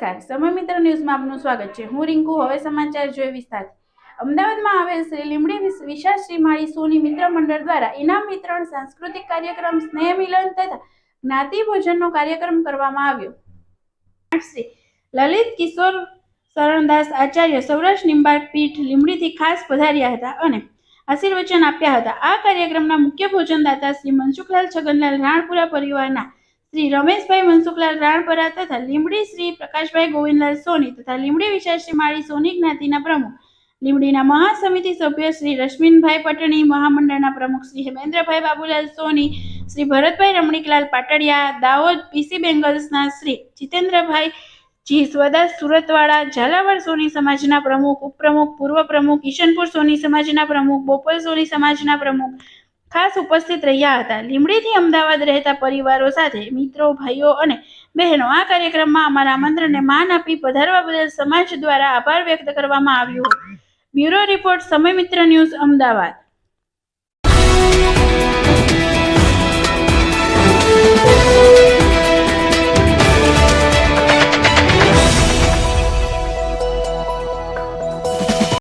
સમય મિત્ર ન્યૂઝમાં આપનું સ્વાગત છે. હું રિંકુ, હવે સમાચાર જોઈએ વિસ્તારથી. અમદાવાદમાં આવેલ શ્રી લીમડી વિશ- વિશાળ શ્રી માળી સોની મિત્ર મંડળ દ્વારા ઇનામ વિતરણ સાંસ્કૃતિક કાર્યક્રમ સ્નેહ મિલન તથા જ્ઞાતિ ભોજનનો કાર્યક્રમ કરવામાં આવ્યો. શ્રી લલિત કિશોર શરણદાસ આચાર્ય સૌરાષ્ટ્ર નિંબાર્ક પીઠ લીમડીથી ખાસ પધાર્યા હતા અને આશીર્વચન આપ્યા હતા. આ કાર્યક્રમના મુખ્ય ભોજનદાતા શ્રી મનસુખલાલ છગનલાલ રાણપુરા પરિવારના શ્રી રમેશભાઈ મનસુખલાલ રાણપરા તથા લીમડી શ્રી પ્રકાશભાઈ ગોવિંદલાલ સોની તથા લીમડી વિશાળ માળી સોની જ્ઞાતિના પ્રમુખ. લીમડીના મહાસમિતિ સભ્ય શ્રી રશ્મિનભાઈ પટણી, મહામંડળના પ્રમુખ શ્રી હેમેન્દ્રભાઈ બાબુલાલ સોની, શ્રી ભરતભાઈ રમણીકલાલ પાટડિયા, દાહોદ પીસી બેંગલ્સના શ્રી જીતેન્દ્રભાઈ જી સ્વદાસ સુરતવાળા, ઝાલાવાડ સોની સમાજના પ્રમુખ, ઉપપ્રમુખ, પૂર્વ પ્રમુખ ઈશનપુર સોની સમાજના પ્રમુખ, બોપલ સોની સમાજના પ્રમુખ ખાસ ઉપસ્થિત રહ્યા હતા. લીમડીથી અમદાવાદ રહેતા પરિવારો સાથે મિત્રો, ભાઈઓ અને બહેનો આ કાર્યક્રમમાં અમારા આમંત્રણને માન આપી પધારવા બદલ સમાજ દ્વારા આભાર વ્યક્ત કરવામાં આવ્યો. બ્યુરો રિપોર્ટ, સમય મિત્ર ન્યૂઝ, અમદાવાદ.